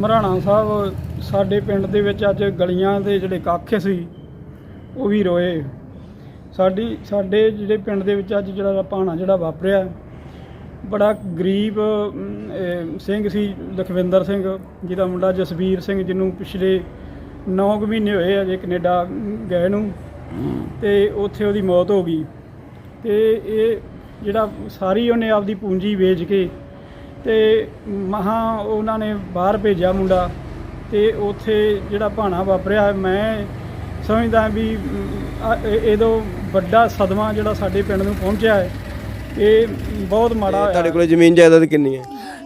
ਮਰਾਣਾ ਸਾਹਿਬ, ਸਾਡੇ ਪਿੰਡ ਦੇ ਵਿੱਚ ਅੱਜ ਗਲੀਆਂ ਦੇ ਜਿਹੜੇ ਕੱਖ ਸੀ, ਉਹ ਵੀ ਰੋਏ। ਸਾਡੀ, ਸਾਡੇ ਜਿਹੜੇ ਪਿੰਡ ਦੇ ਵਿੱਚ ਅੱਜ ਜਿਹੜਾ ਭਾਣਾ ਜਿਹੜਾ ਵਾਪਰਿਆ, ਬੜਾ ਗਰੀਬ ਸਿੰਘ ਸੀ, ਲਖਵਿੰਦਰ ਸਿੰਘ, ਜਿਹਦਾ ਮੁੰਡਾ ਜਸਵੀਰ ਸਿੰਘ, ਜਿਹਨੂੰ ਪਿਛਲੇ 9 ਮਹੀਨੇ ਹੋਏ ਅਜੇ ਕੈਨੇਡਾ ਗਏ ਨੂੰ। ਤੇ ਉੱਥੇ ਉਹਦੀ ਮੌਤ ਹੋ ਗਈ। ਤੇ ਇਹ ਜਿਹੜਾ ਸਾਰੀ ਉਹਨੇ ਆਪਦੀ ਪੂੰਜੀ ਵੇਚ ਕੇ ਤੇ ਮਹਾ ਉਹਨਾਂ ਨੇ ਬਾਹਰ ਭੇਜਿਆ ਮੁੰਡਾ ਤੇ ਉੱਥੇ ਜਿਹੜਾ ਭਾਣਾ ਵਾਪਰਿਆ ਮੈਂ ਸਮਝਦਾ ਵੀ ਇਹਦੋਂ ਵੱਡਾ ਸਦਮਾ ਜਿਹੜਾ ਸਾਡੇ ਪਿੰਡ ਨੂੰ ਪਹੁੰਚਿਆ ਹੈ ਇਹ ਬਹੁਤ ਮਾੜਾ ਹੋਇਆ। ਤੁਹਾਡੇ ਕੋਲ ਜ਼ਮੀਨ ਜਾਇਦਾਦ ਕਿੰਨੀ ਹੈ?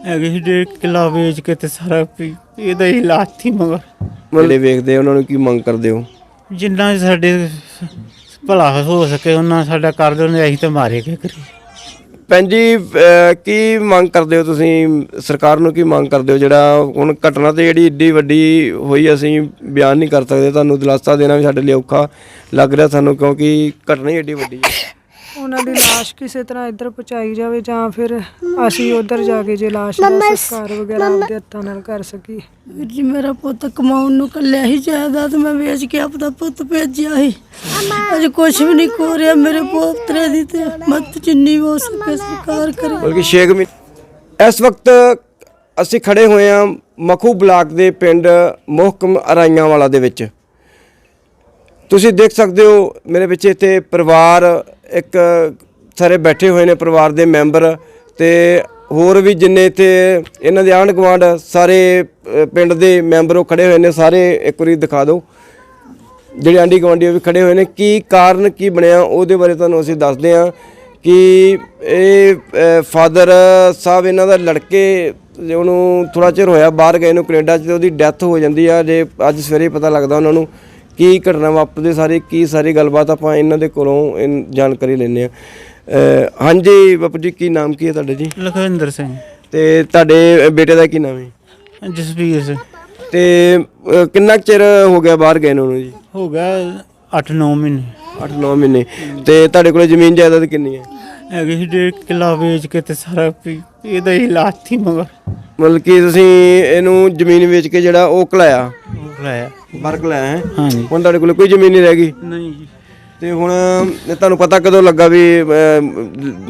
ਹੈਗੇ ਸੀ ਡੇਢ ਕਿੱਲਾ ਵੇਚ ਕੇ ਤੇ ਸਾਰਾ ਇਹਦਾ ਹੀ ਲਾਤੀ ਮਗਰ। ਜਿਹੜੇ ਵੇਖਦੇ ਉਹਨਾਂ ਨੂੰ ਕੀ ਮੰਗ ਕਰਦੇ ਹੋ? ਜਿੰਨਾ ਸਾਡੇ ਭਲਾ ਹੋ ਸਕੇ ਉਹਨਾਂ ਸਾਡਾ ਕਰ ਦਿਓ ਨਹੀਂ ਅਸੀਂ ਤਾਂ ਮਾਰੇ ਕੇ ਕਰੀ ਭੈਣ ਜੀ ਕੀ ਮੰਗ ਕਰਦੇ ਹੋ ਤੁਸੀਂ? ਸਰਕਾਰ ਨੂੰ ਕੀ ਮੰਗ ਕਰਦੇ ਹੋ? ਜਿਹੜਾ ਹੁਣ ਘਟਨਾ ਤੇ ਜਿਹੜੀ ਏਡੀ ਵੱਡੀ ਹੋਈ, ਅਸੀਂ ਬਿਆਨ ਨਹੀਂ ਕਰ ਸਕਦੇ। ਤੁਹਾਨੂੰ ਦਿਲਾਸਾ ਦੇਣਾ ਵੀ ਸਾਡੇ ਲਈ ਔਖਾ ਲੱਗ ਰਿਹਾ ਸਾਨੂੰ, ਕਿਉਂਕਿ ਘਟਨਾ ਹੀ ਏਡੀ ਵੱਡੀ ਹੈ। ਉਹਨਾਂ ਦੀ ਲਾਸ਼ ਕਿਸੇ ਤਰ੍ਹਾਂ ਇੱਧਰ ਪਹੁੰਚਾਈ ਜਾਵੇ ਜਾਂ ਫਿਰ ਅਸੀਂ ਉੱਧਰ ਜਾ ਕੇ ਜੇ ਲਾਸ਼ ਦਾ ਸੰਸਕਾਰ ਵਗੈਰਾ ਆਪਦੇ ਹੱਥਾਂ ਨਾਲ ਕਰ ਸਕੀਏ। ਵੀਰ ਜੀ ਮੇਰਾ ਪੁੱਤ ਕਮਾਉਣ ਨੂੰ ਕੱਲਿਆ ਹੀ ਜਾਇਦਾਦ ਮੈਂ ਵੇਚ ਕੇ ਆਪਦਾ ਪੁੱਤ ਭੇਜਿਆ ਸੀ। ਅਜੇ ਕੁਝ ਵੀ ਨਹੀਂ ਕੋ ਰਿਹਾ ਮੇਰੇ ਪੋਤਰੇ ਦੀ ਤੇ ਮਤ ਜਿੰਨੀ ਹੋ ਸਕੇ ਸਰਕਾਰ ਕਰੇ ਬਲਕਿ 6 ਮਹੀਨੇ ਇਸ ਵਕਤ ਅਸੀਂ ਖੜੇ ਹੋਏ ਹਾਂ ਮਖੂ ਬਲਾਕ ਦੇ ਪਿੰਡ ਮੋਹਕਮ ਅਰਾਈਆਂ ਵਾਲਾ ਦੇ ਵਿੱਚ। ਤੁਸੀਂ ਦੇਖ ਸਕਦੇ ਹੋ, ਮੇਰੇ ਪਿੱਛੇ ਇੱਥੇ ਪਰਿਵਾਰ, ਇੱਕ ਸਾਰੇ ਬੈਠੇ ਹੋਏ ਨੇ ਪਰਿਵਾਰ ਦੇ ਮੈਂਬਰ ਤੇ ਹੋਰ ਵੀ ਜਿੰਨੇ ਇੱਥੇ ਇਹਨਾਂ ਦੇ ਆਂਢ ਗੁਆਂਢ ਸਾਰੇ ਪਿੰਡ ਦੇ ਮੈਂਬਰ ਉਹ ਖੜੇ ਹੋਏ ਨੇ, ਸਾਰੇ ਇੱਕ ਵਾਰੀ ਦਿਖਾ ਦਿਓ। ਜਿਹੜੇ ਆਂਢੀ ਗੁਆਂਢੀ ਉਹ ਵੀ ਖੜੇ ਹੋਏ ਨੇ, ਕੀ ਕਾਰਨ, ਕੀ ਬਣਿਆ, ਉਹਦੇ ਬਾਰੇ ਤੁਹਾਨੂੰ ਅਸੀਂ ਦੱਸਦੇ ਹਾਂ ਕਿ ਇਹ ਫਾਦਰ ਸਾਹਿਬ ਇਹਨਾਂ ਦਾ ਲੜਕੇ, ਜੇ ਉਹਨੂੰ ਥੋੜਾ ਚਿਰ ਹੋਇਆ, ਬਾਹਰ ਗਏ ਨੂੰ ਕੈਨੇਡਾ 'ਚ ਤੇ ਉਹਦੀ ਡੈਥ ਹੋ ਜਾਂਦੀ ਆ, ਜੇ ਅੱਜ ਸਵੇਰੇ ਪਤਾ ਲੱਗਦਾ ਉਹਨਾਂ ਨੂੰ। ਕੀ ਘਟਨਾ ਵਾਪਰਦੀ ਸਾਰੀ ਕੀ ਸਾਰੀ ਗੱਲਬਾਤ ਆਪਾਂ ਇਹਨਾਂ ਦੇ ਕੋਲੋਂ ਇਹ ਜਾਣਕਾਰੀ ਲੈਂਦੇ ਆ ਹਾਂਜੀ ਬਾਪੂ ਜੀ ਕੀ ਨਾਮ ਕੀ ਹੈ ਤੁਹਾਡੇ ਜੀ? ਲਖਵਿੰਦਰ ਸਿੰਘ। ਤੇ ਤੁਹਾਡੇ ਬੇਟੇ ਦਾ ਕੀ ਨਾਮ ਹੈ? ਜਸਵੀਰ ਸਿੰਘ। ਤੇ ਕਿੰਨਾ ਚਿਰ ਹੋ ਗਿਆ ਬਾਹਰ ਗਏ ਨੂੰ ਜੀ? ਹੋ ਗਿਆ 8-9 ਮਹੀਨੇ। 8-9 ਮਹੀਨੇ। ਤੇ ਤੁਹਾਡੇ ਕੋਲ ਜ਼ਮੀਨ ਜਾਇਦਾਦ ਕਿੰਨੀ ਹੈ? ਹੈਗੇ ਸੀ ਡੇਢ ਕਿੱਲਾ ਵੇਚ ਕੇ ਤੇ ਸਾਰਾ ਇਹਦਾ ਹੀ ਲਾਤੀ ਮਗਰ। ਮਤਲਬ ਕਿ ਤੁਸੀਂ ਇਹਨੂੰ ਜ਼ਮੀਨ ਵੇਚ ਕੇ ਜਿਹੜਾ ਉਹ ਕਲਾਇਆ ਲਾਇਆ ਬਾਹਰ ਕਲਾਇਆ ਹੈ। ਹਾਂਜੀ। ਹੁਣ ਤੁਹਾਡੇ ਕੋਲ ਕੋਈ ਜ਼ਮੀਨ ਨਹੀਂ ਰਹਿ ਗਈ। ਨਹੀਂ ਜੀ। ਤੇ ਹੁਣ ਤੁਹਾਨੂੰ ਪਤਾ ਕਦੋਂ ਲੱਗਾ ਵੀ ਅਹ,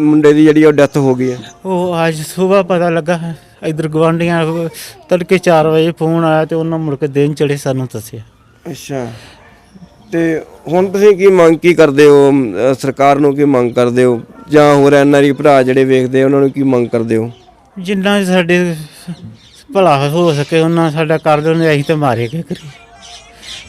ਮੁੰਡੇ ਦੀ ਜਿਹੜੀ ਉਹ ਡੈਥ ਹੋ ਗਈ ਹੈ? ਉਹ ਅੱਜ ਸਵੇਰ ਪਤਾ ਲੱਗਾ ਇਧਰ ਗਵਾਂਡੀਆਂ ਤੜਕੇ 4 ਵਜੇ ਫੋਨ ਆਇਆ ਤੇ ਉਹਨਾਂ ਮੁੜ ਕੇ ਦਿਨ ਚੜੇ ਸਾਨੂੰ ਦੱਸਿਆ। ਅੱਛਾ। ਤੇ ਹੁਣ ਤੁਸੀਂ ਕੀ ਮੰਗ ਕੀ ਕਰਦੇ ਹੋ? ਅਹ, ਸਰਕਾਰ ਨੂੰ ਕੀ ਮੰਗ ਕਰਦੇ ਹੋ? ਜਾਂ ਹੋਰ ਐਨਆਰਈ ਭਰਾ ਜਿਹੜੇ ਵੇਖਦੇ ਆ, ਉਹਨਾਂ ਨੂੰ ਕੀ ਮੰਗ ਕਰਦੇ ਹੋ? ਜਿੰਨਾ ਸਾਡੇ ਭਲਾ ਹੋ ਸਕੇ ਉਹਨਾਂ ਸਾਡਾ ਕਰ ਦਿਓ ਨਹੀਂ ਅਸੀਂ ਤਾਂ ਮਾਰੇ ਕੇ ਕਰੀ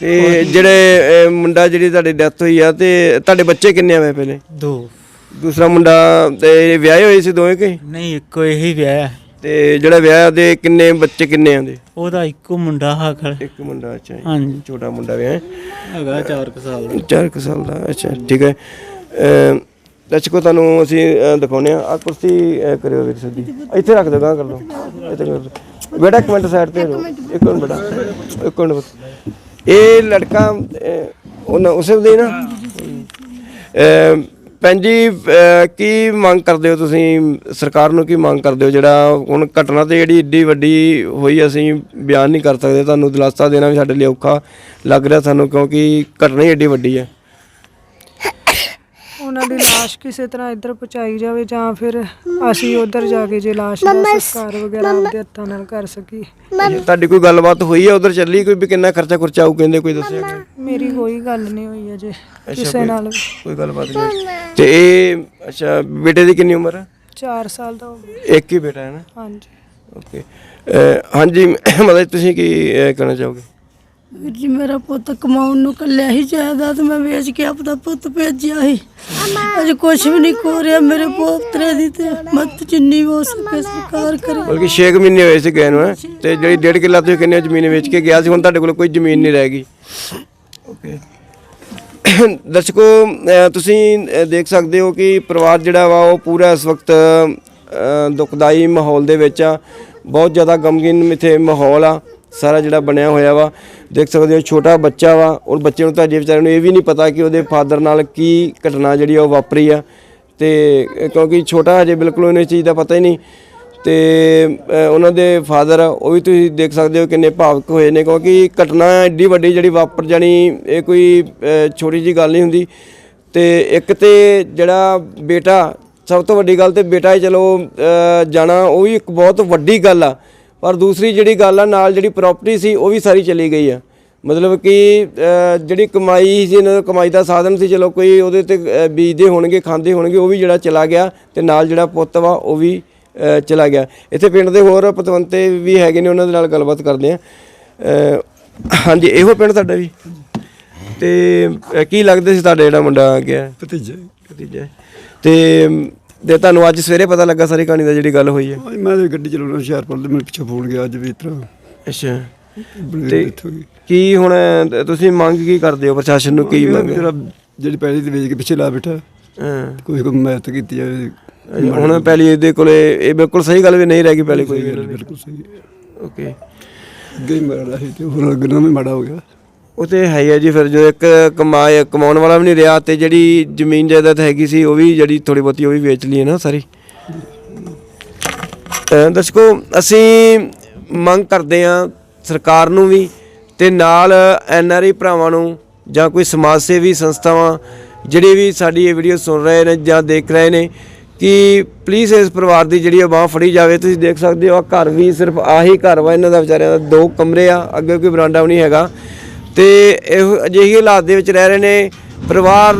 ਤੇ ਜਿਹੜੇ ਅਹ, ਮੁੰਡਾ ਜਿਹੜੀ ਤੁਹਾਡੀ ਡੈਥ ਹੋਈ ਆ ਤੇ ਤੁਹਾਡੇ ਬੱਚੇ ਕਿੰਨੇ ਆ ਵੇ ਪਹਿਲੇ? ਦੋ। ਦੂਸਰਾ ਮੁੰਡਾ ਤੇ ਵਿਆਹੇ ਹੋਏ ਸੀ ਦੋਵੇਂ ਕਿ? ਨਹੀਂ ਇੱਕੋ ਇਹੀ ਵਿਆਹ ਹੈ। ਤੇ ਜਿਹੜਾ ਵਿਆਹ ਦੇ ਕਿੰਨੇ ਬੱਚੇ ਕਿੰਨੇ ਆਂਦੇ ਉਹਦਾ ਇੱਕੋ ਮੁੰਡਾ ਹਾਕਲ ਇੱਕ ਮੁੰਡਾ ਅੱਛਾ ਜੀ। ਹਾਂਜੀ। ਛੋਟਾ ਮੁੰਡਾ ਵਿਆਹ ਹੈਗਾ 4 ਸਾਲ ਦਾ। ਚਾਰ ਕੁ ਸਾਲ ਦਾ ਅੱਛਾ ਠੀਕ ਹੈ। ਅਮ ਦਰਸ਼ਕੋ ਤੁਹਾਨੂੰ ਅਸੀਂ ਅ, ਦਿਖਾਉਂਦੇ ਆ ਆ ਕੁਰਸੀ ਅ, ਕਰਿਓ ਵੀਰ ਸਦੀ ਇੱਥੇ ਰੱਖ ਦਿਓ ਗਾਂ ਕਰ ਲਓ। ਇੱਥੇ ਕਰ ਲਓ। ਬੇਟਾ ਇੱਕ ਮਿੰਟ ਸਾਈਡ ਤੇ ਇੱਕ ਮਿੰਟ ਬੇਟਾ ਇੱਕ ਮਿੰਟ ਬਸ। ਇਹ ਲੜਕਾ ਅ, ਉਹਨਾਂ ਉਸੇ ਦੇ ਨਾ। ਅਮ ਭੈਣ ਜੀ ਕੀ ਮੰਗ ਕਰਦੇ ਹੋ ਤੁਸੀਂ? ਸਰਕਾਰ ਨੂੰ ਕੀ ਮੰਗ ਕਰਦੇ ਹੋ? ਜਿਹੜਾ ਹੁਣ ਘਟਨਾ ਤੇ ਜਿਹੜੀ ਏਡੀ ਵੱਡੀ ਹੋਈ ਅਸੀਂ ਬਿਆਨ ਨਹੀਂ ਕਰ ਸਕਦੇ। ਤੁਹਾਨੂੰ ਦਿਲਾਸਾ ਦੇਣਾ ਵੀ ਸਾਡੇ ਲਈ ਔਖਾ ਲੱਗ ਰਿਹਾ ਸਾਨੂੰ ਕਿਉਂਕਿ ਘਟਨਾ ਹੀ ਏਡੀ ਵੱਡੀ ਹੈ। ਉਹਨਾਂ ਦੀ ਲਾਸ਼ ਕਿਸੇ ਤਰ੍ਹਾਂ ਇੱਧਰ ਪਹੁੰਚਾਈ ਜਾਵੇ ਜਾਂ ਫਿਰ ਅਸੀਂ ਉੱਧਰ ਜਾ ਕੇ ਜੇ ਲਾਸ਼ ਦਾ ਸੰਸਕਾਰ ਵਗੈਰਾ ਆਪਦੇ ਹੱਥਾਂ ਨਾਲ ਕਰ ਸਕੀਏ। ਤੁਹਾਡੀ ਕੋਈ ਗੱਲਬਾਤ ਹੋਈ ਹੈ ਉਧਰ ਚੱਲੀ ਕੋਈ ਵੀ ਕਿੰਨਾ ਖਰਚਾ ਖੁਰਚਾ ਆਊ ਕਹਿੰਦੇ ਕੋਈ ਦੱਸਿਆ ਕਿ ਮੇਰੀ ਕੋਈ ਗੱਲ ਨਹੀਂ ਹੋਈ ਅਜੇ ਕਿਸੇ ਨਾਲ। ਕੋਈ ਗੱਲਬਾਤ ਨਹੀਂ ਤੇ ਇਹ ਅੱਛਾ ਬੇਟੇ ਦੀ ਕਿੰਨੀ ਉਮਰ ਹੈ 4 ਸਾਲ ਦਾ ਹੋ ਗਿਆ ਇੱਕ ਹੀ ਬੇਟਾ ਹੈ ਨਾ? ਹਾਂਜੀ। ਓਕੇ। ਹਾਂਜੀ ਮਤਲਬ ਤੁਸੀਂ ਕੀ ਅਹ, ਕਹਿਣਾ ਚਾਹੋਗੇ? ਵੀਰ ਜੀ ਮੇਰਾ ਪੁੱਤ ਕਮਾਉਣ ਨੂੰ ਕੱਲਿਆ ਹੀ ਜਾਇਦਾਦ ਮੈਂ ਵੇਚ ਕੇ ਆਪਦਾ ਪੁੱਤ ਭੇਜਿਆ ਸੀ। ਅਜੇ ਕੁਝ ਵੀ ਨਹੀਂ ਕੋ ਰਿਹਾ ਮੇਰੇ ਪੋਤਰੇ ਦੀ ਤੇ ਮਤ ਜਿੰਨੀ ਹੋ ਸਕੇ ਸਰਕਾਰ ਕਰੇ। ਬਲਕਿ 6 ਮਹੀਨੇ ਹੋਏ ਸੀ ਗਏ ਨੂੰ ਹੈਂ। ਤੇ ਜਿਹੜੀ ਡੇਢ ਕਿੱਲਾ ਤੁਸੀਂ ਕਿੰਨੇ ਜ਼ਮੀਨ ਵੇਚ ਕੇ ਗਿਆ ਸੀ ਹੁਣ ਤੁਹਾਡੇ ਕੋਲ ਕੋਈ ਜ਼ਮੀਨ ਨਹੀਂ ਰਹਿ ਗਈ। ਓਕੇ। ਦਰਸ਼ਕੋ ਤੁਸੀਂ ਦੇਖ ਸਕਦੇ ਹੋ ਕਿ ਪਰਿਵਾਰ ਜਿਹੜਾ ਵਾ ਉਹ ਪੂਰਾ ਇਸ ਵਕਤ ਦੁਖਦਾਈ ਮਾਹੌਲ ਦੇ ਵਿੱਚ ਆ। ਬਹੁਤ ਜ਼ਿਆਦਾ ਗਮਗੀਨ ਮਿੱਥੇ ਮਾਹੌਲ ਆ। ਸਾਰਾ ਜਿਹੜਾ ਬਣਿਆ ਹੋਇਆ ਵਾ, ਦੇਖ ਸਕਦੇ ਹੋ, ਛੋਟਾ ਬੱਚਾ ਵਾ, ਔਰ ਬੱਚੇ ਨੂੰ ਤਾਂ ਅਜੇ ਵਿਚਾਰੇ ਨੂੰ ਇਹ ਵੀ ਨਹੀਂ ਪਤਾ ਕਿ ਉਹਦੇ ਫਾਦਰ ਨਾਲ ਕੀ ਘਟਨਾ ਜਿਹੜੀ ਆ ਉਹ ਵਾਪਰੀ ਆ। ਤੇ ਕਿਉਂਕਿ ਛੋਟਾ ਹਜੇ ਬਿਲਕੁਲ ਉਹਨੂੰ ਇਸ ਚੀਜ਼ ਦਾ ਪਤਾ ਹੀ ਨਹੀਂ। ਤੇ ਉਹਨਾਂ ਦੇ ਫਾਦਰ ਉਹ ਵੀ ਤੁਸੀਂ ਦੇਖ ਸਕਦੇ ਹੋ ਕਿੰਨੇ ਭਾਵਕ ਹੋਏ ਨੇ, ਕਿਉਂਕਿ ਘਟਨਾ ਐਡੀ ਵੱਡੀ ਜਿਹੜੀ ਵਾਪਰ ਜਾਣੀ, ਇਹ ਕੋਈ ਛੋਟੀ ਜੀ ਗੱਲ ਨਹੀਂ ਹੁੰਦੀ। ਤੇ ਇੱਕ ਤੇ ਜਿਹੜਾ ਬੇਟਾ, ਸਭ ਤੋਂ ਵੱਡੀ ਗੱਲ ਤੇ ਬੇਟਾ ਹੀ ਚਲੋ ਜਾਣਾ, ਉਹ ਵੀ ਇੱਕ ਬਹੁਤ ਵੱਡੀ ਗੱਲ ਆ। ਪਰ ਦੂਸਰੀ ਜਿਹੜੀ ਗੱਲ ਆ ਨਾਲ ਜਿਹੜੀ ਪ੍ਰਾਪਰਟੀ ਸੀ ਉਹ ਵੀ ਸਾਰੀ ਚਲੀ ਗਈ ਆ। ਮਤਲਬ ਕਿ ਜਿਹੜੀ ਕਮਾਈ ਸੀ ਇਹਨਾਂ ਦਾ ਕਮਾਈ ਦਾ ਸਾਧਨ ਸੀ ਚਲੋ ਕੋਈ ਉਹਦੇ ਤੇ ਬੀਜਦੇ ਹੋਣਗੇ ਖਾਂਦੇ ਹੋਣਗੇ ਉਹ ਵੀ ਜਿਹੜਾ ਚਲਾ ਗਿਆ ਤੇ ਨਾਲ ਜਿਹੜਾ ਪੁੱਤ ਵਾ ਉਹ ਵੀ ਚਲਾ ਗਿਆ। ਇੱਥੇ ਪਿੰਡ ਦੇ ਹੋਰ ਪਤਵੰਤੇ ਵੀ ਹੈਗੇ ਨੇ ਉਹਨਾਂ ਦੇ ਨਾਲ ਗੱਲਬਾਤ ਕਰਦੇ ਆ। ਹਾਂਜੀ ਇਹੋ ਪਿੰਡ ਤੁਹਾਡਾ ਵੀ ਤੇ ਕੀ ਲੱਗਦੇ ਸੀ ਤੁਹਾਡਾ ਜਿਹੜਾ ਮੁੰਡਾ ਗਿਆ? ਭਤੀਜਾ ਭਤੀਜਾ। ਤੇ ਤੇ ਤੁਹਾਨੂੰ ਅੱਜ ਸਵੇਰੇ ਪਤਾ ਲੱਗਾ ਸਾਰੀ ਕਹਾਣੀ ਦਾ ਜਿਹੜੀ ਗੱਲ ਹੋਈ ਹੈ? ਅੱਜ ਮੈਂ ਤੇ ਗੱਡੀ ਚਲਾਉਣਾ ਹੁਸ਼ਿਆਰਪੁਰ ਦੇ ਮੈਨੂੰ ਪਿੱਛੇ ਫੋਨ ਗਿਆ ਅੱਜ ਵੀ ਇਸ ਤਰ੍ਹਾਂ। ਅੱਛਾ। ਤੇ- ਡੈਥ ਹੋ ਗਈ। ਕੀ ਹੁਣ ਤੁਸੀਂ ਮੰਗ ਕੀ ਕਰਦੇ ਹੋ ਪ੍ਰਸ਼ਾਸਨ ਨੂੰ ਕੀ ਮੰਗ ਜਿਹੜਾ ਜਿਹੜੀ ਪਹਿਲੀ ਤੇ ਵੇਚ ਕੇ ਪਿੱਛੇ ਲਾ ਬੈਠਾ। ਹਾਂ। ਕੋਈ ਕੋਈ ਮਦਦ ਕੀਤੀ ਜਾਵੇ ਹੁਣ ਪਹਿਲੀ ਇਹਦੇ ਕੋਲੇ ਇਹ ਬਿਲਕੁਲ ਸਹੀ ਗੱਲ ਵੀ ਨਹੀਂ ਰਹਿ ਗਈ ਪਹਿਲੇ ਕੋਈ ਬਿਲਕੁਲ ਸਹੀ। ਓਕੇ। ਅੱਗੇ ਹੀ ਮਾੜਾ ਸੀ ਤੇ ਅੱਗੇ ਵੀ ਮਾੜਾ ਹੋ ਗਿਆ। ਉਹ ਤੇ ਹੈ ਹੀ ਹੈ ਜੀ, ਫਿਰ ਜੋ ਇੱਕ ਕਮਾਏ ਕਮਾਉਣ ਵਾਲਾ ਵੀ ਨਹੀਂ ਰਿਹਾ ਤੇ ਜਿਹੜੀ ਜ਼ਮੀਨ ਜਾਇਦਾਦ ਹੈਗੀ ਸੀ, ਉਹ ਵੀ ਜਿਹੜੀ ਥੋੜੀ ਬਹੁਤੀ ਉਹ ਵੀ ਵੇਚ ਲਈ ਹੈ ਨਾ ਸਾਰੀ। ਅਹ ਦਰਸ਼ਕੋ, ਅਸੀਂ ਮੰਗ ਕਰਦੇ ਹਾਂ ਸਰਕਾਰ ਨੂੰ ਵੀ ਤੇ ਨਾਲ ਐਨ ਆਰ ਆਈ ਭਰਾਵਾਂ ਨੂੰ ਜਾਂ ਕੋਈ ਸਮਾਜ ਸੇਵੀ ਸੰਸਥਾਵਾਂ, ਜਿਹੜੇ ਵੀ ਸਾਡੀ ਇਹ ਵੀਡੀਓ ਸੁਣ ਰਹੇ ਨੇ ਜਾਂ ਦੇਖ ਰਹੇ ਨੇ, ਕਿ ਪਲੀਜ਼ ਇਸ ਪਰਿਵਾਰ ਦੀ ਜਿਹੜੀ ਬਾਹ ਫੜੀ ਜਾਵੇ। ਤੁਸੀਂ ਦੇਖ ਸਕਦੇ ਹੋ, ਆਹ ਘਰ ਵੀ ਸਿਰਫ ਆਹੀ ਘਰ ਵਾ, ਇਹਨਾਂ ਦਾ ਵਿਚਾਰਿਆਂ ਦਾ ਦੋ ਕਮਰੇ ਆ, ਅੱਗੇ ਕੋਈ ਬਰਾਂਡਾ ਵੀ ਨਹੀਂ ਹੈਗਾ। ਤੇ ਇਹੋ ਅਜਿਹੀ ਹਾਲਾਤ ਦੇ ਵਿੱਚ ਰਹਿ ਰਹੇ ਨੇ। ਪਰਿਵਾਰ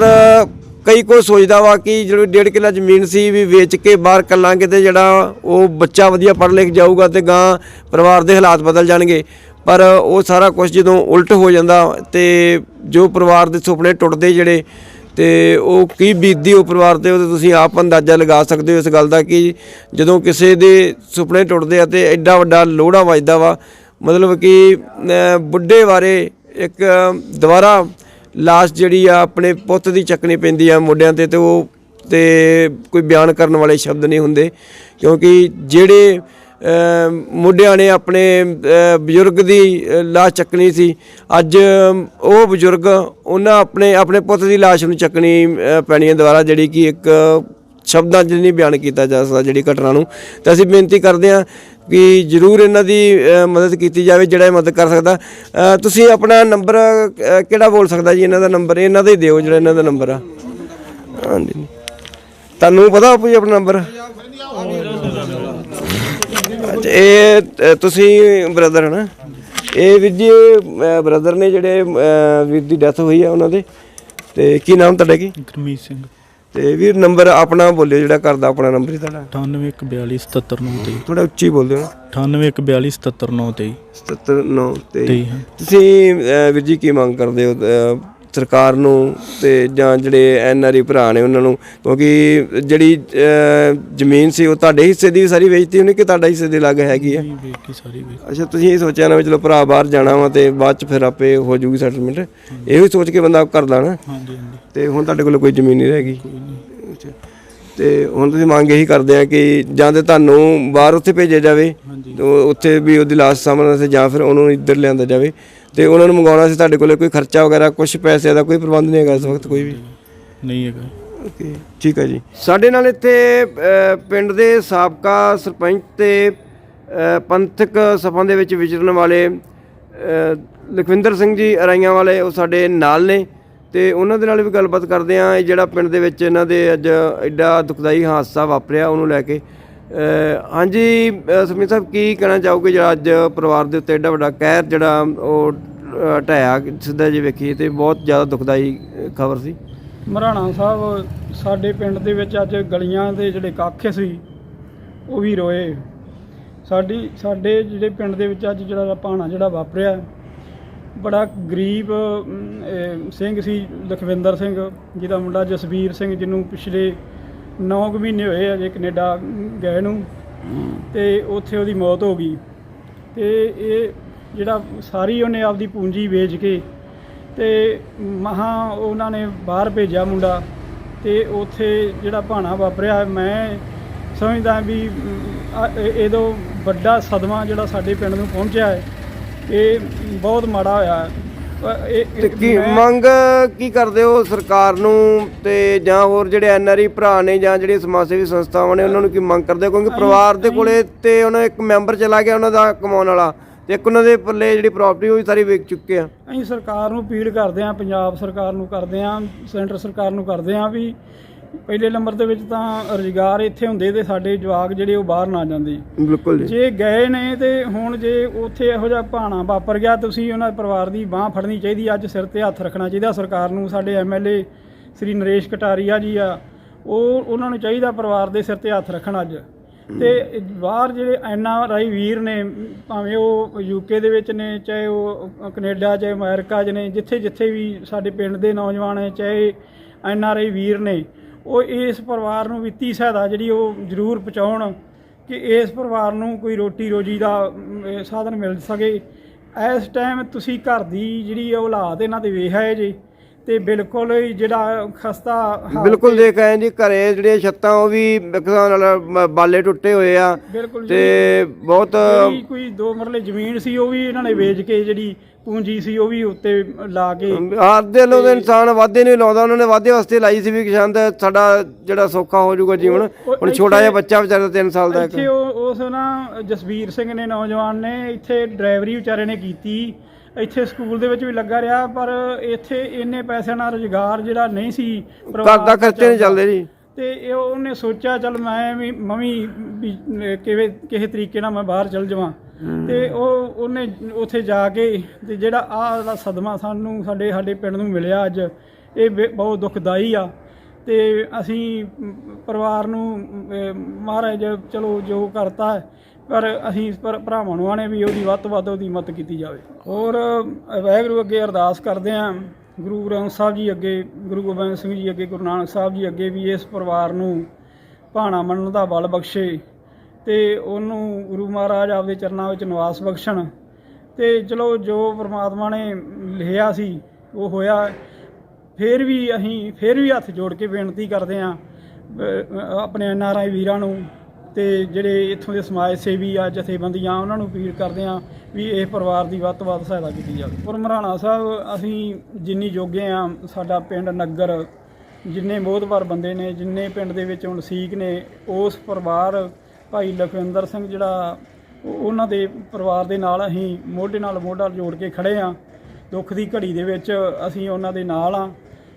ਕਈ ਕੋ ਸੋਚਦਾ ਵਾ ਕਿ ਜਿਹੜੀ ਡੇਢ ਕਿੱਲਾ ਜ਼ਮੀਨ ਸੀ ਵੀ ਵੇਚ ਕੇ ਬਾਹਰ ਕੱਲਾਂਗੇ ਤੇ ਜਿਹੜਾ ਉਹ ਬੱਚਾ ਵਧੀਆ ਪੜ੍ਹ ਲਿਖ ਜਾਊਗਾ ਤੇ ਗਾਂ ਪਰਿਵਾਰ ਦੇ ਹਾਲਾਤ ਬਦਲ ਜਾਣਗੇ। ਪਰ ਉਹ ਸਾਰਾ ਕੁਝ ਜਦੋਂ ਉਲਟ ਹੋ ਜਾਂਦਾ ਤੇ ਜੋ ਪਰਿਵਾਰ ਦੇ ਸੁਪਨੇ ਟੁੱਟਦੇ ਜਿਹੜੇ ਤੇ ਉਹ ਕੀ ਬੀਤਦੀ ਉਹ ਪਰਿਵਾਰ ਤੇ, ਉਹ ਤੁਸੀਂ ਆਪ ਅੰਦਾਜ਼ਾ ਲਗਾ ਸਕਦੇ ਹੋ ਇਸ ਗੱਲ ਦਾ ਕਿ ਜਦੋਂ ਕਿਸੇ ਦੇ ਸੁਪਨੇ ਟੁੱਟਦੇ ਆ ਤੇ ਐਡਾ ਵੱਡਾ ਲੋੜਾ ਵੱਜਦਾ ਵਾ। ਮਤਲਬ ਕਿ ਬੁੱਢੇ ਬਾਰੇ ਇੱਕ ਦੁਬਾਰਾ ਲਾਸ਼ ਜਿਹੜੀ ਆ ਆਪਣੇ ਪੁੱਤ ਦੀ ਚੱਕਣੀ ਪੈਂਦੀ ਆ ਮੋਢਿਆਂ ਤੇ ਤੇ ਉਹ ਤੇ ਕੋਈ ਬਿਆਨ ਕਰਨ ਵਾਲੇ ਸ਼ਬਦ ਨਹੀਂ ਹੁੰਦੇ। ਕਿਉਂਕਿ ਜਿਹੜੇ ਅਹ, ਮੁੰਡਿਆਂ ਨੇ ਆਪਣੇ ਬਜ਼ੁਰਗ ਦੀ ਅਹ, ਲਾਸ਼ ਚੱਕਣੀ ਸੀ ਅੱਜ ਉਹ ਬਜ਼ੁਰਗ ਉਹਨਾਂ ਆਪਣੇ ਆਪਣੇ ਪੁੱਤ ਦੀ ਲਾਸ਼ ਨੂੰ ਚੱਕਣੀ ਪੈਣੀ ਹੈ ਦੁਬਾਰਾ ਜਿਹੜੀ ਕਿ ਇੱਕ ਸ਼ਬਦਾਂ 'ਚ ਨਹੀਂ ਬਿਆਨ ਕੀਤਾ ਜਾ ਸਕਦਾ ਜਿਹੜੀ ਘਟਨਾ ਨੂੰ। ਤਾਂ ਅਸੀਂ ਬੇਨਤੀ ਕਰਦੇ ਹਾਂ ਕਿ ਜਰੂਰ ਇਹਨਾਂ ਦੀ ਮਦਦ ਕੀਤੀ ਜਾਵੇ, ਜਿਹੜਾ ਇਹ ਮਦਦ ਕਰ ਸਕਦਾ। ਤੁਸੀਂ ਆਪਣਾ ਨੰਬਰ ਕਿਹੜਾ ਬੋਲ ਸਕਦਾ ਜੀ? ਇਹਨਾਂ ਦਾ ਨੰਬਰ, ਇਹਨਾਂ ਦਾ ਹੀ ਦਿਓ ਜਿਹੜਾ ਇਹਨਾਂ ਦਾ ਨੰਬਰ ਆ। ਹਾਂਜੀ। ਤੁਹਾਨੂੰ ਪਤਾ ਆਪੂ ਜੀ ਆਪਣਾ ਨੰਬਰ? ਅੱਛਾ, ਇਹ ਤੁਸੀਂ ਬ੍ਰਦਰ ਹੈ ਨਾ ਇਹ ਵੀਰ ਜੀ ਬ੍ਰਦਰ ਨੇ ਜਿਹੜੇ ਵੀਰ ਦੀ ਡੈਥ ਹੋਈ ਆ ਉਹਨਾਂ ਦੇ। ਤੇ ਕੀ ਨਾਮ ਤੁਹਾਡਾ ਕੀ? ਗੁਰਮੀਤ ਸਿੰਘ। ਤੇ ਵੀਰ ਨੰਬਰ ਆਪਣਾ ਬੋਲਿਓ ਜਿਹੜਾ ਕਰਦਾ ਆਪਣਾ ਨੰਬਰ ਹੀ ਤੁਹਾਡਾ। 9814277923 ਥੋੜਾ ਉੱਚੀ ਬੋਲਿਓ 9814277923 79 ਤੇ। ਤੁਸੀਂ ਵੀਰ ਜੀ ਕੀ ਮੰਗ ਕਰਦੇ ਹੋ ਸਰਕਾਰ ਨੂੰ ਤੇ ਜਾਂ ਜਿਹੜੇ ਐਨ ਆਰ ਆਈ ਭਰਾ ਨੇ ਉਹਨਾਂ ਨੂੰ ਕਿਉਂਕਿ ਜਿਹੜੀ ਜ਼ਮੀਨ ਸੀ ਉਹ ਤੁਹਾਡੇ ਹਿੱਸੇ ਦੀ ਵੀ ਸਾਰੀ ਵੇਚਤੀ ਉਹਨੇ ਕਿ ਤੁਹਾਡਾ ਹਿੱਸੇ ਦੀ ਲੱਗ ਹੈਗੀ ਸਾਰੀ ਵੇਖ ਅੱਛਾ ਤੁਸੀਂ ਇਹ ਸੋਚਿਆ ਨਾ ਵੀ ਚਲੋ ਭਰਾ ਬਾਹਰ ਜਾਣਾ ਵਾ ਤੇ ਬਾਅਦ ਚ ਫਿਰ ਆਪੇ ਹੋ ਜੂਗੀ ਸੈਟਲਮੈਂਟ ਇਹੋ ਹੀ ਸੋਚ ਕੇ ਬੰਦਾ ਕਰਦਾ ਨਾ ਹਾਂਜੀ ਹਾਂਜੀ। ਤੇ ਹੁਣ ਤੁਹਾਡੇ ਕੋਲ ਕੋਈ ਜ਼ਮੀਨ ਨਹੀਂ ਰਹਿ ਗਈ ਅੱਛਾ। ਤੇ ਹੁਣ ਤੁਸੀਂ ਮੰਗ ਇਹੀ ਕਰਦੇ ਆ ਕਿ ਜਾਂ ਤੇ ਤੁਹਾਨੂੰ ਬਾਹਰ ਉੱਥੇ ਭੇਜਿਆ ਜਾਵੇ ਉੱਥੇ ਵੀ ਉਹਦੀ ਲਾਸ਼ ਸਾਹਮਣੇ ਤੇ ਜਾਂ ਫਿਰ ਉਹਨੂੰ ਇੱਧਰ ਲਿਆਂਦਾ ਜਾਵੇ। ਤੇ ਉਹਨਾਂ ਨੂੰ ਮੰਗਾਉਣਾ ਸੀ ਤੁਹਾਡੇ ਕੋਲੇ ਕੋਈ ਖਰਚਾ ਵਗੈਰਾ ਕੁਝ ਪੈਸੇ ਦਾ ਕੋਈ ਪ੍ਰਬੰਧ ਨਹੀਂ ਹੈਗਾ ਇਸ ਵਕਤ ਕੋਈ ਵੀ? ਨਹੀਂ ਹੈਗਾ। ਓਕੇ ਠੀਕ ਹੈ ਜੀ। ਸਾਡੇ ਨਾਲ ਇੱਥੇ ਪਿੰਡ ਦੇ ਸਾਬਕਾ ਸਰਪੰਚ ਤੇ ਪੰਥਕ ਸਭਾ ਦੇ ਵਿੱਚ ਵਿਚਰਨ ਵਾਲੇ ਲਖਵਿੰਦਰ ਸਿੰਘ ਜੀ ਅਰਾਈਆਂ ਵਾਲੇ ਉਹ ਸਾਡੇ ਨਾਲ ਨੇ ਤੇ ਉਹਨਾਂ ਦੇ ਨਾਲ ਵੀ ਗੱਲਬਾਤ ਕਰਦੇ ਆ ਜਿਹੜਾ ਪਿੰਡ ਦੇ ਵਿੱਚ ਇਹਨਾਂ ਦੇ ਅੱਜ ਐਡਾ ਦੁਖਦਾਈ ਹਾਦਸਾ ਵਾਪਰਿਆ ਉਹਨੂੰ ਲੈ ਕੇ ਹਾਂਜੀ ਅ, ਸੁਮੀਤ ਸਾਹਿਬ ਕੀ ਕਹਿਣਾ ਚਾਹੋਗੇ ਜਿਹੜਾ ਅੱਜ ਪਰਿਵਾਰ ਦੇ ਉੱਤੇ ਐਡਾ ਵੱਡਾ ਕਹਿਰ ਜਿਹੜਾ ਉਹ ਅ, ਢਾਇਆ ਸਿੱਧਾ ਜੇ ਵੇਖੀਏ ਤੇ ਬਹੁਤ ਜ਼ਿਆਦਾ ਦੁਖਦਾਈ ਖਬਰ ਸੀ? ਮਰਾਣਾ ਸਾਹਿਬ ਸਾਡੇ ਪਿੰਡ ਦੇ ਵਿੱਚ ਅੱਜ ਗਲੀਆਂ ਦੇ ਜਿਹੜੇ ਕੱਖ ਸੀ ਉਹ ਵੀ ਰੋਏ। ਸਾਡੀ ਸਾਡੇ ਜਿਹੜੇ ਪਿੰਡ ਦੇ ਵਿੱਚ ਅੱਜ ਜਿਹੜਾ ਭਾਣਾ ਜਿਹੜਾ ਵਾਪਰਿਆ ਬੜਾ ਗਰੀਬ ਸਿੰਘ ਸੀ ਲਖਵਿੰਦਰ ਸਿੰਘ ਜਿਹਦਾ ਮੁੰਡਾ ਜਸਵੀਰ ਸਿੰਘ ਜਿਹਨੂੰ ਪਿਛਲੇ 9 ਮਹੀਨੇ ਹੋਏ ਅਜੇ ਕੈਨੇਡਾ ਗਏ ਨੂੰ ਤੇ ਉੱਥੇ ਉਹਦੀ ਮੌਤ ਹੋ ਗਈ। ਤੇ ਇਹ ਜਿਹੜਾ ਸਾਰੀ ਉਹਨੇ ਆਪਦੀ ਪੂੰਜੀ ਵੇਚ ਕੇ ਤੇ ਮਹਾ ਉਹਨਾਂ ਨੇ ਬਾਹਰ ਭੇਜਿਆ ਮੁੰਡਾ ਤੇ ਉੱਥੇ ਜਿਹੜਾ ਭਾਣਾ ਵਾਪਰਿਆ। ਮੈਂ ਸਮਝਦਾ ਵੀ ਅਮ, ਇਹ- ਇਹਦੋਂ ਵੱਡਾ ਸਦਮਾ ਜਿਹੜਾ ਸਾਡੇ ਪਿੰਡ ਨੂੰ ਪਹੁੰਚਿਆ ਹੈ ਇਹ ਬਹੁਤ ਮਾੜਾ ਹੋਇਆ। ਤੇ ਕੀ ਮੰਗ ਕੀ ਕਰਦੇ ਹੋ ਸਰਕਾਰ ਨੂੰ ਤੇ ਜਾਂ ਹੋਰ ਜਿਹੜੇ ਐਨਆਰਈ ਭਰਾ ਨੇ ਜਾਂ ਜਿਹੜੀਆਂ ਸਮਾਜ ਸੇਵੀ ਸੰਸਥਾਵਾਂ ਨੇ ਉਹਨਾਂ ਨੂੰ ਕੀ ਮੰਗ ਕਰਦੇ ਹੋ? ਕਿਉਂਕਿ ਪਰਿਵਾਰ ਦੇ ਕੋਲੇ ਤੇ ਉਹਨਾਂ ਇੱਕ ਮੈਂਬਰ ਚਲਾ ਗਿਆ ਉਹਨਾਂ ਦਾ ਕਮਾਉਣ ਵਾਲਾ ਤੇ ਇੱਕ ਉਹਨਾਂ ਦੇ ਪੱਲੇ ਜਿਹੜੀ ਪ੍ਰਾਪਰਟੀ ਉਹ ਵੀ ਸਾਰੀ ਵਿਕ ਚੁੱਕੇ ਆ ਅਸੀਂ ਸਰਕਾਰ ਨੂੰ ਅਪੀਲ ਕਰਦੇ ਹਾਂ ਪੰਜਾਬ ਸਰਕਾਰ ਨੂੰ ਕਰਦੇ ਹਾਂ ਸੈਂਟਰ ਸਰਕਾਰ ਨੂੰ ਕਰਦੇ ਹਾਂ ਵੀ ਪਹਿਲੇ ਨੰਬਰ ਦੇ ਵਿੱਚ ਤਾਂ ਰੁਜ਼ਗਾਰ ਇੱਥੇ ਹੁੰਦੇ ਤੇ ਸਾਡੇ ਜਵਾਕ ਜਿਹੜੇ ਉਹ ਬਾਹਰ ਨਾ ਜਾਂਦੇ। ਬਿਲਕੁਲ ਜੀ। ਜੇ ਗਏ ਨੇ ਤੇ ਹੁਣ ਜੇ ਉੱਥੇ ਇਹੋ ਜਿਹਾ ਭਾਣਾ ਵਾਪਰ ਗਿਆ ਤੁਸੀਂ ਉਹਨਾਂ ਦੇ ਪਰਿਵਾਰ ਦੀ ਬਾਹ ਫੜਨੀ ਚਾਹੀਦੀ ਅੱਜ ਸਿਰ ਤੇ ਹੱਥ ਰੱਖਣਾ ਚਾਹੀਦਾ। ਸਰਕਾਰ ਨੂੰ ਸਾਡੇ ਐਮਐਲਏ ਸ੍ਰੀ ਨਰੇਸ਼ ਕਟਾਰੀਆ ਜੀ ਆ ਉਹ ਉਹਨਾਂ ਨੂੰ ਚਾਹੀਦਾ ਪਰਿਵਾਰ ਦੇ ਸਿਰ ਤੇ ਹੱਥ ਰੱਖਣ ਅੱਜ। ਤੇ ਬਾਹਰ ਜਿਹੜੇ ਐਨ ਆਰ ਆਈ ਵੀਰ ਨੇ ਭਾਵੇਂ ਉਹ ਯੂਕੇ ਦੇ ਵਿੱਚ ਨੇ ਚਾਹੇ ਉਹ ਕੈਨੇਡਾ ਚਾਹੇ ਅਮਰੀਕਾ 'ਚ ਨੇ ਜਿੱਥੇ ਜਿੱਥੇ ਵੀ ਸਾਡੇ ਪਿੰਡ ਦੇ ਨੌਜਵਾਨ ਹੈ ਚਾਹੇ ਐਨ ਆਰ ਆਈ ਵੀਰ ਨੇ ਉਹ ਇਸ ਪਰਿਵਾਰ ਨੂੰ ਵਿੱਤੀ ਸਹਾਇਤਾ ਜਿਹੜੀ ਉਹ ਜ਼ਰੂਰ ਪਹੁੰਚਾਉਣ ਕਿ ਇਸ ਪਰਿਵਾਰ ਨੂੰ ਕੋਈ ਰੋਟੀ ਰੋਜੀ ਦਾ ਸਾਧਨ ਮਿਲ ਸਕੇ। ਇਸ ਟਾਈਮ ਤੁਸੀਂ ਘਰ ਦੀ ਜਿਹੜੀ ਔਲਾਦ ਇਹਨਾਂ ਦੇ ਵੇਖ ਆਏ ਜੀ ਤੇ ਬਿਲਕੁਲ ਜਿਹੜਾ ਖਸਤਾ ਬਿਲਕੁਲ ਦੇਖ ਆਏ ਜੀ ਘਰੇ ਜਿਹੜੀਆਂ ਛੱਤਾਂ ਉਹ ਵੀ ਹਿਸਾਬ ਨਾਲ ਬਾਲੇ ਟੁੱਟੇ ਹੋਏ ਆ ਤੇ ਬਹੁਤ ਜਿਹੜੀ ਕੋਈ ਦੋ ਮਰਲੇ ਜ਼ਮੀਨ ਸੀ ਉਹ ਵੀ ਇਹਨਾਂ ਨੇ ਵੇਚ ਕੇ ਜਿਹੜੀ ਪੂੰਜੀ ਸੀ ਉਹ ਵੀ ਉੱਤੇ ਲਾ ਕੇ ਆਦੇ ਲੋਕ ਇਨਸਾਨ ਵਾਧੇ ਨਹੀਂ ਲਾਉਂਦਾ ਉਹਨਾਂ ਨੇ ਵਾਧੇ ਵਾਸਤੇ ਲਾਈ ਸੀ ਵੀ ਕਿਸਾਨ ਦਾ ਸਾਡਾ ਜਿਹੜਾ ਸੌਖਾ ਹੋ ਜਾਊਗਾ ਜੀਵਨ ਹੁਣ ਛੋਟਾ ਜਿਹਾ ਬੱਚਾ ਵਿਚਾਰਾ 3 ਸਾਲ ਦਾ ਇੱਕ। ਇੱਥੇ ਉਹ ਉਸ ਨਾ ਜਸਵੀਰ ਸਿੰਘ ਨੇ ਨੌਜਵਾਨ ਨੇ ਇੱਥੇ ਡਰਾਈਵਰੀ ਵਿਚਾਰੇ ਨੇ ਕੀਤੀ। ਇੱਥੇ ਸਕੂਲ ਦੇ ਵਿੱਚ ਵੀ ਲੱਗਾ ਰਿਹਾ ਪਰ ਇੱਥੇ ਇੰਨੇ ਪੈਸਿਆਂ ਨਾਲ ਰੁਜ਼ਗਾਰ ਜਿਹੜਾ ਨਹੀਂ ਸੀ ਘਰ ਦਾ ਖਰਚੇ ਨਹੀਂ ਚੱਲਦੇ ਜੀ। ਤੇ ਇਹ ਉਹਨੇ ਸੋਚਿਆ ਚਲ ਮੈਂ ਵੀ ਮਮੀ ਵੀ ਕਿਵੇਂ ਕਿਸੇ ਤਰੀਕੇ ਨਾਲ ਮੈਂ ਬਾਹਰ ਚਲ ਜਾਵਾਂ। ਤੇ ਉਹ ਉਹਨੇ ਉੱਥੇ ਜਾ ਕੇ ਤੇ ਜਿਹੜਾ ਆਹ ਦਾ ਸਦਮਾ ਸਾਨੂੰ ਸਾਡੇ ਸਾਡੇ ਪਿੰਡ ਨੂੰ ਮਿਲਿਆ ਅੱਜ ਇਹ ਬਹੁਤ ਦੁਖਦਾਈ ਆ। ਤੇ ਅਸੀਂ ਪਰਿਵਾਰ ਨੂੰ ਮਹਾਰਾਜ ਚਲੋ ਜੋ ਕਰਤਾ ਪਰ ਅਸੀਂ ਪਰ ਭਰਾਵਾਂ ਨੂੰ ਆਣੇ ਵੀ ਉਹਦੀ ਵੱਧ ਤੋਂ ਵੱਧ ਉਹਦੀ ਮਦਦ ਕੀਤੀ ਜਾਵੇ। ਹੋਰ ਵਾਹਿਗੁਰੂ ਅੱਗੇ ਅਰਦਾਸ ਕਰਦੇ ਹਾਂ ਗੁਰੂ ਗ੍ਰੰਥ ਸਾਹਿਬ ਜੀ ਅੱਗੇ ਗੁਰੂ ਗੋਬਿੰਦ ਸਿੰਘ ਜੀ ਅੱਗੇ ਗੁਰੂ ਨਾਨਕ ਸਾਹਿਬ ਜੀ ਅੱਗੇ ਵੀ ਇਸ ਪਰਿਵਾਰ ਨੂੰ ਭਾਣਾ ਮੰਨਣ ਦਾ ਬਲ ਬਖਸ਼ੇ। ਤੇ ਉਹਨੂੰ ਗੁਰੂ ਮਹਾਰਾਜ ਆਪਦੇ ਚਰਨਾਂ ਵਿੱਚ ਨਿਵਾਸ ਬਖਸ਼ਣ। ਤੇ ਚਲੋ ਜੋ ਪ੍ਰਮਾਤਮਾ ਨੇ ਲਿਖਿਆ ਸੀ, ਉਹ ਹੋਇਆ। ਫਿਰ ਵੀ ਅਸੀਂ ਫਿਰ ਵੀ ਹੱਥ ਜੋੜ ਕੇ ਬੇਨਤੀ ਕਰਦੇ ਹਾਂ ਆਪਣੇ ਐਨ ਵੀਰਾਂ ਨੂੰ ਤੇ ਜਿਹੜੇ ਇੱਥੋਂ ਦੇ ਸਮਾਜ ਸੇਵੀ ਆ ਜਥੇਬੰਦੀਆਂ ਉਹਨਾਂ ਨੂੰ ਅਪੀਲ ਕਰਦੇ ਹਾਂ ਵੀ ਇਹ ਪਰਿਵਾਰ ਦੀ ਵੱਧ ਤੋਂ ਵੱਧ ਸਹਾਇਤਾ ਕੀਤੀ ਜਾਵੇ। ਪਰ ਮਰਾਣਾ ਸਾਹਿਬ, ਅਸੀਂ ਜਿੰਨੀ ਜੋਗੇ ਆ ਸਾਡਾ ਪਿੰਡ ਨਗਰ ਜਿੰਨੇ ਮੋਹਤਬਰ ਬੰਦੇ ਨੇ, ਜਿੰਨੇ ਪਿੰਡ ਦੇ ਵਿੱਚ ਹੁਣ ਸੀਕ ਨੇ, ਉਸ ਪਰਿਵਾਰ ਭਾਈ ਲਖਵਿੰਦਰ ਸਿੰਘ ਜਿਹੜਾ ਉਹਨਾਂ ਦੇ ਪਰਿਵਾਰ ਦੇ ਨਾਲ ਅਸੀਂ ਮੋਢੇ ਨਾਲ ਮੋਢਾ ਜੋੜ ਕੇ ਖੜੇ ਆ ਦੁੱਖ ਦੀ ਘੜੀ ਦੇ ਵਿੱਚ ਅਸੀਂ ਉਹਨਾਂ ਦੇ ਨਾਲ ਆ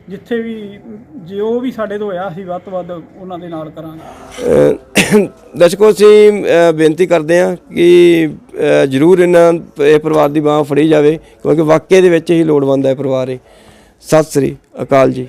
ਜਿੱਥੇ ਵੀ, ਜੋ ਵੀ ਸਾਡੇ ਤੋਂ ਹੋਇਆ, ਅਸੀਂ ਵੱਧ ਤੋਂ ਵੱਧ ਉਹਨਾਂ ਦੇ ਨਾਲ ਕਰਾਂਗੇ। ਦਰਸ਼ਕੋ, ਅਸੀਂ ਬੇਨਤੀ ਕਰਦੇ ਹਾਂ ਕਿ ਜ਼ਰੂਰ ਇਹਨਾਂ, ਇਹ ਪਰਿਵਾਰ ਦੀ ਬਾਹ ਫੜੀ ਜਾਵੇ, ਕਿਉਂਕਿ ਵਾਕਿਆ ਦੇ ਵਿੱਚ ਹੀ ਲੋੜਵੰਦ ਹੈ ਪਰਿਵਾਰ ਇਹ। ਸਤਿ ਸ੍ਰੀ ਅਕਾਲ ਜੀ।